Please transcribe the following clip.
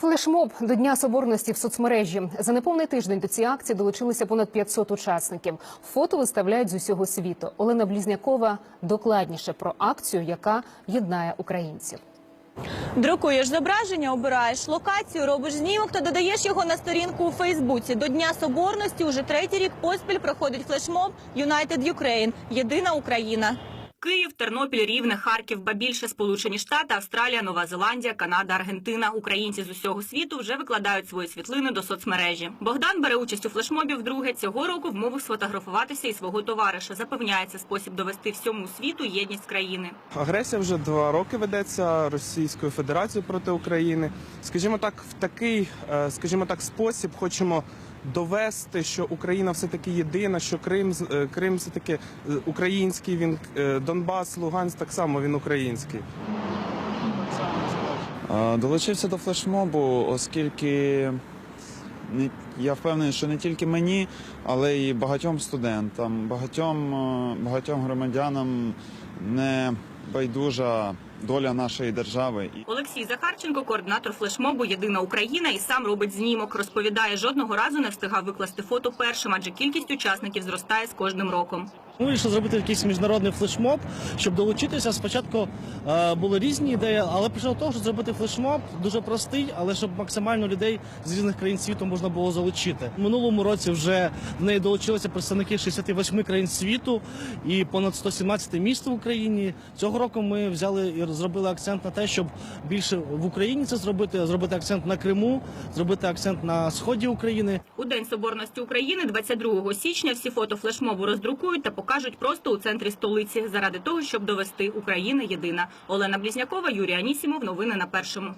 Флешмоб до Дня Соборності в соцмережі. За неповний тиждень до цієї акції долучилися понад 500 учасників. Фото виставляють з усього світу. Олена Блізнякова докладніше про акцію, яка єднає українців. Друкуєш зображення, обираєш локацію, робиш знімок та додаєш його на сторінку у Фейсбуці. До Дня Соборності уже третій рік поспіль проходить флешмоб United Ukraine – Єдина Україна. Київ, Тернопіль, Рівне, Харків, ба більше Сполучені Штати, Австралія, Нова Зеландія, Канада, Аргентина. Українці з усього світу вже викладають свої світлини до соцмережі. Богдан бере участь у флешмобі вдруге. Цього року вмовив сфотографуватися і свого товариша. Запевняє, це спосіб довести всьому світу єдність країни. Агресія вже два роки ведеться Російською Федерацією проти України. Скажімо так, в такий, е, скажімо так, спосіб хочемо довести, що Україна все таки єдина, що Крим е, Крим все таки український. Він е, Донбас, Луганськ так само він український. Е, Долучився до флешмобу, оскільки я впевнений, що не тільки мені, але й багатьом студентам, багатьом, е, багатьом громадянам не байдужа доля нашої держави. Олексій Захарченко, координатор флешмобу Єдина Україна, і сам робить знімок. Розповідає, жодного разу не встигав викласти фото першим, адже кількість учасників зростає з кожним роком. Ми вирішили зробити якийсь міжнародний флешмоб, щоб долучитися. Спочатку е, були різні ідеї, але прийшло того, що зробити флешмоб дуже простий, але щоб максимально людей з різних країн світу можна було залучити. В минулому році вже до неї долучилися представники 68 країн світу і понад 117 міст в Україні. Цього року ми взяли і зробили акцент на те, щоб більше в Україні це зробити, зробити акцент на Криму, зробити акцент на сході України. У День Соборності України 22 січня всі фото флешмобу роздрукують та покажуть просто у центрі столиці заради того, щоб довести Україна єдина. Олена Блізнякова, Юрій Анісімов. Новини на першому.